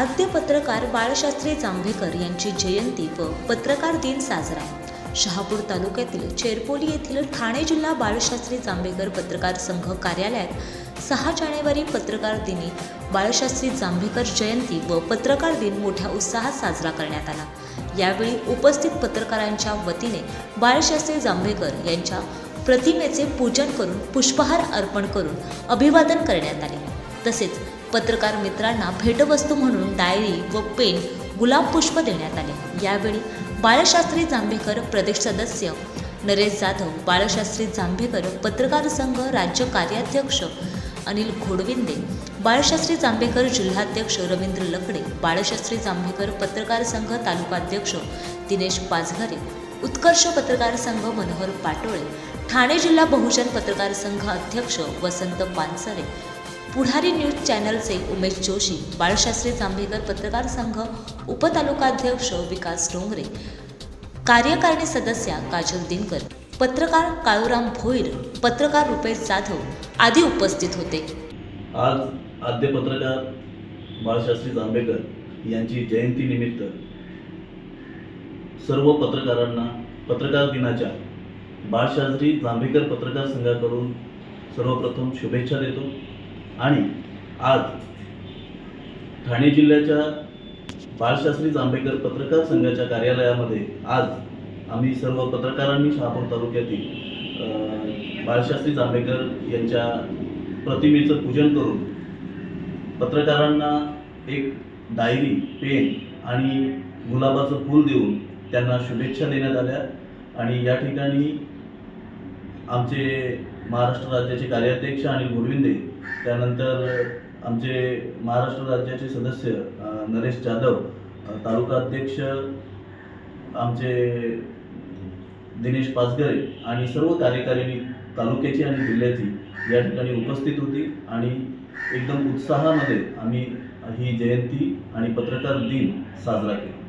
आद्य पत्रकार बाळशास्त्री जांभेकर यांची जयंती व पत्रकार दिन साजरा. शहापूर तालुक्यातील चेरपोली येथील ठाणे जिल्हा बाळशास्त्री जांभेकर पत्रकार संघ कार्यालयात सहा जानेवारी पत्रकार दिनी बाळशास्त्री जांभेकर जयंती व पत्रकार दिन मोठ्या उत्साहात साजरा करण्यात आला. यावेळी उपस्थित पत्रकारांच्या वतीने बाळशास्त्री जांभेकर यांच्या प्रतिमेचे पूजन करून पुष्पहार अर्पण करून अभिवादन करण्यात आले. तसेच पत्रकार मित्रांना भेटवस्तू म्हणून डायरी व पेन गुलाब पुष्प देण्यात आले. यावेळी बाळशास्त्री जांभेकर प्रदेश सदस्य नरेश जाधव बाळशास्त्री जांभेकर पत्रकार संघ राज्य कार्याध्यक्ष अनिल घोडविंदे बाळशास्त्री जांभेकर जिल्हाध्यक्ष रवींद्र लकडे बाळशास्त्री जांभेकर पत्रकार संघ तालुकाध्यक्ष दिनेश पाचघरे उत्कर्ष पत्रकार संघ मनोहर पाटोळे ठाणे जिल्हा बहुजन पत्रकार संघ अध्यक्ष वसंत पानसरे पुढारी न्यूज चॅनलचे उमेश जोशी बाळशास्त्री जांभेकर पत्रकार संघ उपतालुकाध्यक्ष विकास डोंगरे कार्यकारिणी सदस्या काजल दिनकर पत्रकार काळूराम भोईर पत्रकार रुपेश जाधव आदी उपस्थित होते. आज आद्य पत्रकार बाळशास्त्री जांभेकर यांची जयंती निमित्त सर्व पत्रकारांना पत्रकार दिनाच्या बाळशास्त्री जांभेकर पत्रकार संघाकडून सर्वप्रथम शुभेच्छा देतो. आणि आज ठाणे जिल्ह्याच्या बाळशास्त्री जांभेकर पत्रकार संघाच्या कार्यालयामध्ये आज आम्ही सर्व पत्रकारांनी शहापूर तालुक्यातील बाळशास्त्री जांभेकर यांच्या प्रतिमेचं पूजन करून पत्रकारांना एक डायरी पेन आणि गुलाबाचं फूल देऊन त्यांना शुभेच्छा देण्यात आल्या. आणि या ठिकाणी आमचे महाराष्ट्र राज्याचे कार्याध्यक्ष आणि घोडविंदे त्यानंतर आमचे महाराष्ट्र राज्याचे सदस्य नरेश जाधव तालुका अध्यक्ष आमचे दिनेश पाचगरे आणि सर्व कार्यकारिणी तालुक्याची आणि जिल्ह्याची या ठिकाणी उपस्थित होती आणि एकदम उत्साहामध्ये आम्ही ही जयंती आणि पत्रकार दिन साजरा केला.